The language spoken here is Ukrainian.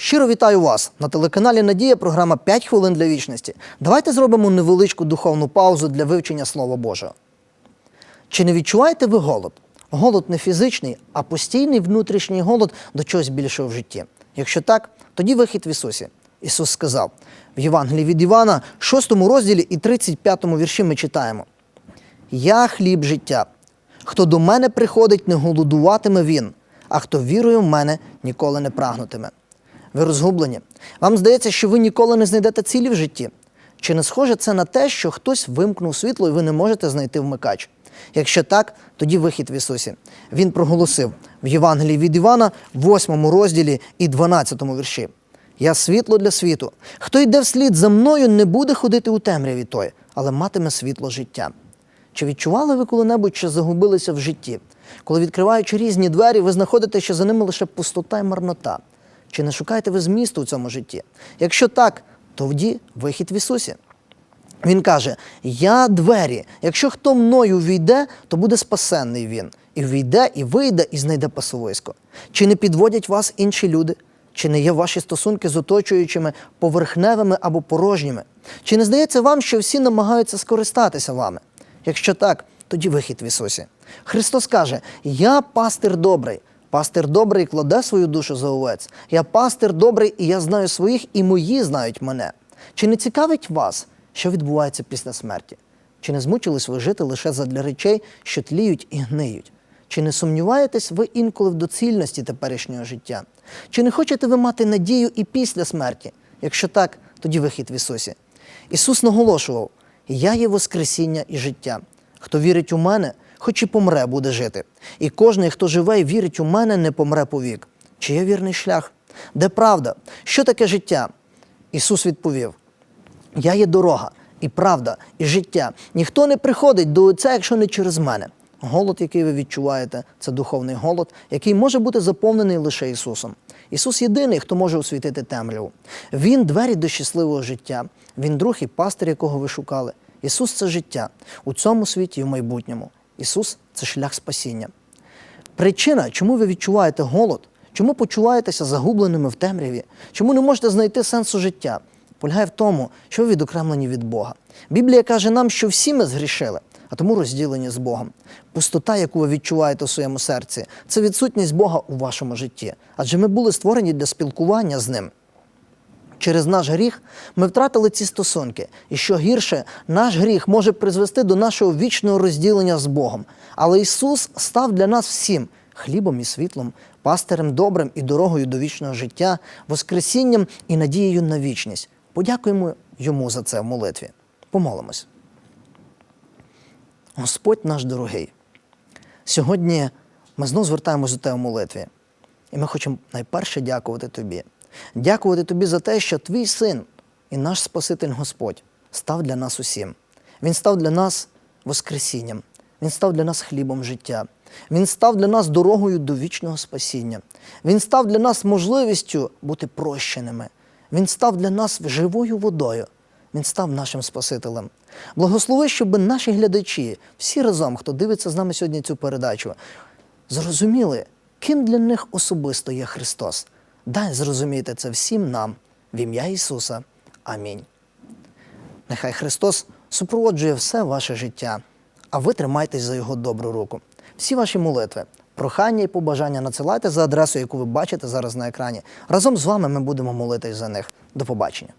Щиро вітаю вас на телеканалі Надія. Програма «5 хвилин для вічності. Давайте зробимо невеличку духовну паузу для вивчення Слова Божого. Чи не відчуваєте ви голод? Голод не фізичний, а постійний внутрішній голод до чогось більшого в житті. Якщо так, тоді вихід в Ісусі. Ісус сказав в Євангелії від Івана, 6 розділі і 35 вірші ми читаємо: Я хліб життя. Хто до мене приходить, не голодуватиме він, а хто вірує в мене, ніколи не прагнутиме. Ви розгублені. Вам здається, що ви ніколи не знайдете цілі в житті. Чи не схоже це на те, що хтось вимкнув світло і ви не можете знайти вмикач? Якщо так, тоді вихід в Ісусі. Він проголосив в Євангелії від Івана, 8 розділі і 12 вірші. Я світло для світу. Хто йде вслід за мною, не буде ходити у темряві той, але матиме світло життя. Чи відчували ви коли-небудь, що загубилися в житті? Коли відкриваючи різні двері, ви знаходите, що за ними лише пустота і марнота. Чи не шукаєте ви змісту у цьому житті? Якщо так, то тоді вихід в Ісусі. Він каже: Я двері. Якщо хто мною війде, то буде спасенний він. І війде, і вийде, і знайде пасовисько. Чи не підводять вас інші люди? Чи не є ваші стосунки з оточуючими поверхневими або порожніми? Чи не здається вам, що всі намагаються скористатися вами? Якщо так, тоді вихід в Ісусі. Христос каже: Я пастир добрий. Пастир добрий кладе свою душу за овець. Я пастир добрий, і я знаю своїх, і мої знають мене. Чи не цікавить вас, що відбувається після смерті? Чи не змучились ви жити лише задля речей, що тліють і гниють? Чи не сумніваєтесь ви інколи в доцільності теперішнього життя? Чи не хочете ви мати надію і після смерті? Якщо так, тоді вихід в Ісусі. Ісус наголошував: Я є Воскресіння і життя. Хто вірить у мене, хоч і помре, буде жити. І кожний, хто живе і вірить у мене, не помре повік. Чи є вірний шлях? Де правда? Що таке життя? Ісус відповів: Я є дорога, і правда, і життя. Ніхто не приходить до Отця, якщо не через мене. Голод, який ви відчуваєте, це духовний голод, який може бути заповнений лише Ісусом. Ісус єдиний, хто може освітити темряву. Він двері до щасливого життя. Він друг і пастир, якого ви шукали. Ісус це життя у цьому світі і в майбутньому. Ісус це шлях спасіння. Причина, чому ви відчуваєте голод, чому почуваєтеся загубленими в темряві, чому не можете знайти сенсу життя, полягає в тому, що ви відокремлені від Бога. Біблія каже нам, що всі ми згрішили, а тому розділені з Богом. Пустота, яку ви відчуваєте у своєму серці, це відсутність Бога у вашому житті. Адже ми були створені для спілкування з ним. Через наш гріх ми втратили ці стосунки. І що гірше, наш гріх може призвести до нашого вічного розділення з Богом. Але Ісус став для нас всім хлібом і світлом, пастирем добрим і дорогою до вічного життя, воскресінням і надією на вічність. Подякуємо Йому за це в молитві. Помолимось. Господь наш дорогий. Сьогодні ми знову звертаємось до тебе в молитві. І ми хочемо найперше дякувати тобі. Дякувати тобі за те, що твій син і наш Спаситель Господь став для нас усім. Він став для нас Воскресінням, Він став для нас хлібом життя. Він став для нас дорогою до вічного спасіння. Він став для нас можливістю бути прощеними. Він став для нас живою водою. Він став нашим Спасителем. Благослови, щоб наші глядачі, всі разом, хто дивиться з нами сьогодні цю передачу, зрозуміли, ким для них особисто є Христос. Дай зрозуміти це всім нам в ім'я Ісуса. Амінь. Нехай Христос супроводжує все ваше життя, а ви тримайтесь за Його добру руку. Всі ваші молитви, прохання і побажання надсилайте за адресою, яку ви бачите зараз на екрані. Разом з вами ми будемо молитись за них. До побачення.